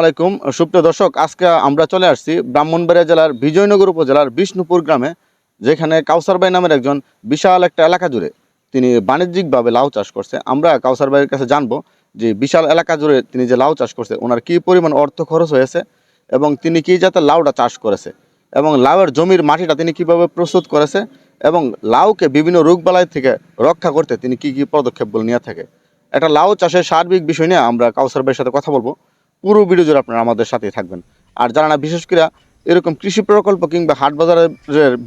আলাইকুম। সুপ্রিয় দর্শক, আজকে আমরা চলে আসছি ব্রাহ্মণবাড়িয়া জেলার বিজয়নগর উপজেলার বিষ্ণুপুর গ্রামে, যেখানে কাউসার ভাই নামের একজন বিশাল একটা এলাকা জুড়ে তিনি বাণিজ্যিকভাবে লাউ চাষ করছে। আমরা কাউসার ভাইয়ের কাছে জানব যে বিশাল এলাকা জুড়ে তিনি যে লাউ চাষ করছে, ওনার কী পরিমাণ অর্থ খরচ হয়েছে এবং তিনি কী যাতে লাউটা চাষ করেছে এবং লাউয়ের জমির মাটিটা তিনি কীভাবে প্রস্তুত করেছে এবং লাউকে বিভিন্ন রোগবালাই থেকে রক্ষা করতে তিনি কি কি পদক্ষেপগুলো নিয়ে থাকে। একটা লাউ চাষের সার্বিক বিষয় নিয়ে আমরা কাউসার ভাইয়ের সাথে কথা বলব। পুরো ভিডিও জুড়ে আপনারা আমাদের সাথেই থাকবেন। আর যারা না, বিশেষ করে এরকম কৃষি প্রকল্প কিংবা হাট বাজারের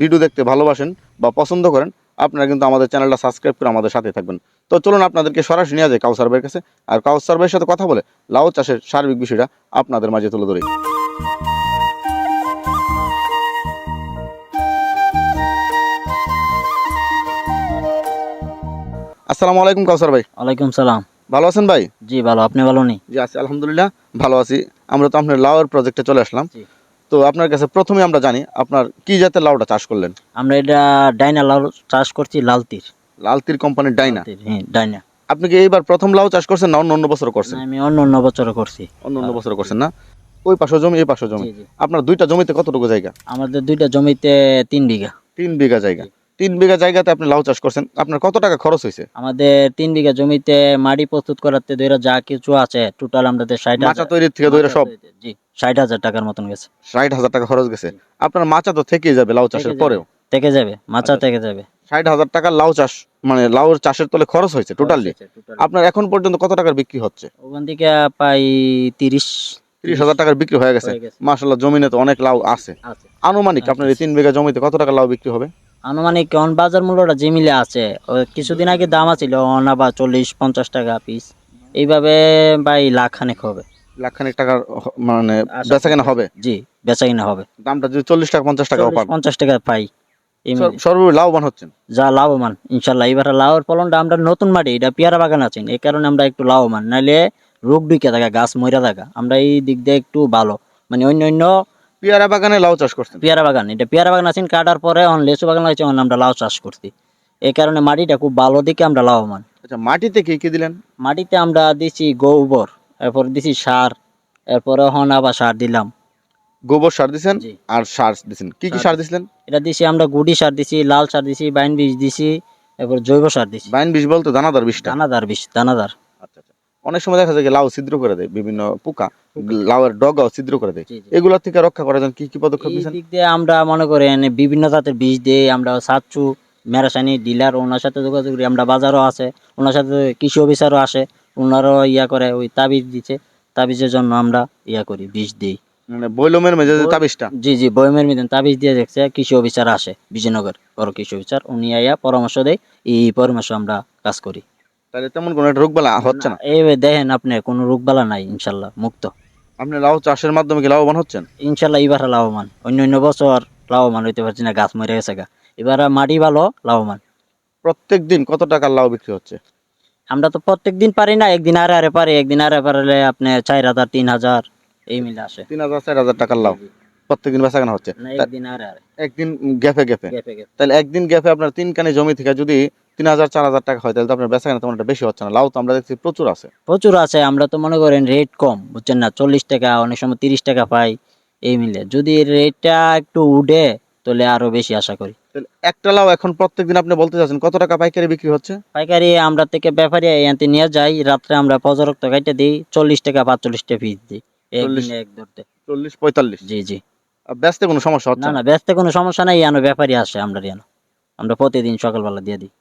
ভিডিও দেখতে ভালোবাসেন বা পছন্দ করেন, আপনারা কিন্তু আমাদের চ্যানেলটা সাবস্ক্রাইব করে আমাদের সাথে থাকবেন। তো চলুন আপনাদেরকে সরাসরি নিয়ে যায় কাউসার কাছে। আর কাউসার সাথে কথা বলে লাউ চাষের সার্বিক বিষয়টা আপনাদের মাঝে তুলে ধরি। আসসালামু আলাইকুম কাউসার ভাই। ওয়ালাইকুম সালাম। ভালো আছেন ভাই? জি ভালো। আপনি ভালো নেই? জি আছি আলহামদুলিল্লাহ ভালো আছি। আমরা তো আপনার লাউয়ের প্রজেক্টে চলে আসলাম। তো আপনার কাছে প্রথমে আমরা জানি আপনার কি জাতের লাউটা চাষ করলেন? আমরা এটা ডাইনা লাউ চাষ করছি লালতির। লালতির কোম্পানির ডাইনা? হ্যাঁ ডাইনা। আপনি কি এইবার প্রথম লাউ চাষ করছেন না অন্য অন্য বছর করছেন? আমি অন্য অন্য বছর করছি। অন্য অন্য বছর করছেন না? ওই পাশে জমি এই পাশে জমি। আপনার দুইটা জমিতে কতটুকু জায়গা? আমাদের দুইটা জমিতে তিন বিঘা। তিন বিঘা জায়গা। তিন বিঘা জায়গাতে আপনি লাউ চাষ করছেন আপনার কত টাকা খরচ হয়েছে আমাদের তিন বিঘা জমিতে মাটি প্রস্তুত করাতে ধরে যা কিছু আছে টোটাল আমাদের ষাট মাচা তৈরির থেকে ধরে সব? জি ষাট হাজার টাকার মতন গেছে। ষাট হাজার টাকা খরচ গেছে। আপনার মাচা তো থেকেই যাবে লাউ চাষের পরেও? থেকে যাবে মাচা আচ্ছা। থেকে যাবে। ষাট হাজার টাকা লাউ চাষ মানে লাউর চাষের তলে খরচ হয়েছে টোটালি? আপনার এখন পর্যন্ত কত টাকার বিক্রি হচ্ছে? ওখান থেকে পাই তিরিশ তিরিশ হাজার টাকার বিক্রি হয়ে গেছে। মাসাল্লাহ জমিনে তো অনেক লাউ আছে। আনুমানিক। আপনার এই তিন বিঘা জমিতে কত টাকা লাউ বিক্রি হবে? আনুমানিক কেমন বাজার মূল্যটা যে মিলে আছে কিছুদিন আগে দাম আছিল অনা বা চল্লিশ পঞ্চাশ টাকা পিস এইভাবে ভাই লাখ খানেক হবে। লাখখানিক টাকার মানে বেচা কেনা হবে? জি বেচা কিনা হবে। দামটা যদি চল্লিশ টাকা পঞ্চাশ টাকা পঞ্চাশ টাকা পাই। সর্বোচ্চ লাভবান হচ্ছেন? যা লাভবান ইনশাল্লাহ। এবার লাউর ফলনটা আমরা নতুন মাটি এটা পেয়ারা বাগান আছেন এই কারণে আমরা একটু লাভবান। নাইলে রোগ ঢুকে থাকা গাছ মরে থাকা। আমরা এই দিক দিয়ে একটু ভালো। মানে অন্য অন্য পেয়ারা বাগানে লাউ চাষ করছেন? পেয়ারা বাগান এটা পেয়ারা বাগান আছেন কাটার পরে অন লেচু বাগান লাগছে অন আমরা লাউ চাষ করছি। এই কারণে মাটিটা খুব ভালো দিকে আমরা লাভবান। আচ্ছা মাটিতে কি কি দিলেন? মাটিতে আমরা দিছি গোবর এরপর দিছি সার এরপরে হন আবার সার দিলাম। গোবর সার দিছেন জি। আর সার দিছেন। কি কি সার দিছিলেন? এটা দিছি আমরা গুডি সার দিছি লাল সার দিছি বাইন বীজ দিছি এরপর জৈব সার দিছি। বাইন বিষ বলতে দানাদার বিষটা দানাদার বিষ দানাদার। অনেক সময় দেখা যায় যে লাউ ছিদ্র করে দেয় বিভিন্ন পোকা লাউয়ের ডগাও ছিদ্র করে দেয়। এগুলা থেকে রক্ষা করার জন্য কি কি পদক্ষেপ এই নিয়েছেন দিক দিয়ে আমরা মনে করেন বিভিন্ন জাতের বীজ দিয়ে আমরা সাতচু মেরাসানি ডিলার ওনার সাথে যোগাযোগ করি। আমরা বাজারও আছে ওনার সাথে কৃষি অফিসারও আসে ওনারও ইয়া করে ওই তাবিজ দিচ্ছে। তাবিজের জন্য আমরা ইয়া করি বীজ দিই। মানে বৈলমের মেজে যে বই- তাবিজটা? জি জি বয়মের মিদেন তাবিজ দিয়ে দেখছে কৃষি অফিসার আসে বিজয়নগর বড় কৃষি অফিসার। উনি আইয়া পরামর্শ দেয় এই পরামর্শ আমরা কাজ করি। তাহলে তেমন কোনো একটা হচ্ছে না? এই দেখেন আপনি কোনো রোগবালা নাই ইনশাল্লাহ মুক্ত। আপনি লাউ চাষের মাধ্যমে কি লাভবান হচ্ছেন? ইনশাল্লাহ এবার লাভবান। অন্য অন্য বছর লাভবান হইতে পারছি না গাছ মরে গেছে গা। এবার মাটি ভালো লাভবান। প্রত্যেক দিন কত টাকার লাউ বিক্রি হচ্ছে? আমরা তো প্রত্যেক দিন পারি না একদিন আরে আরে পারি একদিন আরে পারলে আপনি চার হাজার তিন হাজার এই মিলে আসে। তিন হাজার চার হাজার টাকার লাউ। প্রত্যেকদিন বেচা কেনা হচ্ছে। একদিন গ্যাপে গ্যাপে। তাহলে একদিন গ্যাপে আপনার তিন কানি জমি থেকে যদি তিন হাজার চার হাজার টাকা হয় তাহলে তো আপনার বেচা কেনা তেমন একটা বেশি হচ্ছে না। লাউ তো আমরা দেখছি প্রচুর আছে। প্রচুর আছে আমরা তো মনে করেন রেট কম বুঝছেন না? চল্লিশ টাকা অনেক সময় তিরিশ টাকা পাই এই মিলে। যদি রেটটা একটু উঠে তাহলে আরও বেশি আশা করি। একটা লাউ এখন প্রত্যেকদিন আপনি বলতে চাচ্ছেন কত টাকা পাইকারি বিক্রি হচ্ছে? পাইকারি আমরা থেকে ব্যাপারী এনতে নিয়ে যাই রাত্রে আমরা পজরক্ত কাইটে দিই চল্লিশ টাকা পাঁচচল্লিশ টাকা পিস দিই চল্লিশ পঁয়তাল্লিশ। জি জি। বেচতে কোনো সমস্যা হচ্ছে? না না ব্যস্ত কোনো সমস্যা নাই ইয়ানো ব্যাপারী আসে আমরা ইয়ানো। আমরা প্রতিদিন সকালবেলা দিয়ে দিই।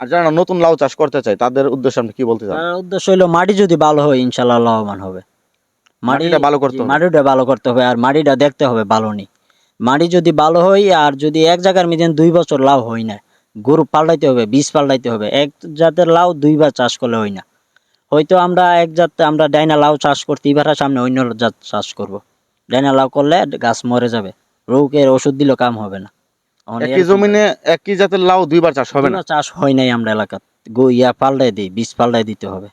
আর যারা নতুন লাউ চাষ করতে চায় তাদের উদ্দেশ্যে আপনি কি বলতে চান? উদ্দেশ্য হইল মাটি যদি ভালো হয় ইনশাল্লাহ লাভবান হবে। মাটিটা ভালো করতে হবে। মাটিটা ভালো করতে হবে আর মাটিটা দেখতে হবে ভালো নি মাটি যদি ভালো হয় আর যদি এক জায়গার মধ্যে দুই বছর লাভ হয় না গরু পাল্টাইতে হবে বীজ পাল্টাইতে হবে এক জাতের লাউ দুইবার চাষ করলে হয় না। হয়তো আমরা এক জাত আমরা ডাইনা লাউ চাষ করতে এবার সামনে অন্য জাত চাষ করব। ডাইনা লাউ করলে গাছ মরে যাবে। রোগের ওষুধ দিলেও কাম হবে না। একই জমিনে একই জাতের লাউ দুইবার চাষ হবে না? চাষ হয় নাই আমরা এলাকাত। গো ইয়া পাল্টাই দিই বীজ পাল্টাই দিতে হবে।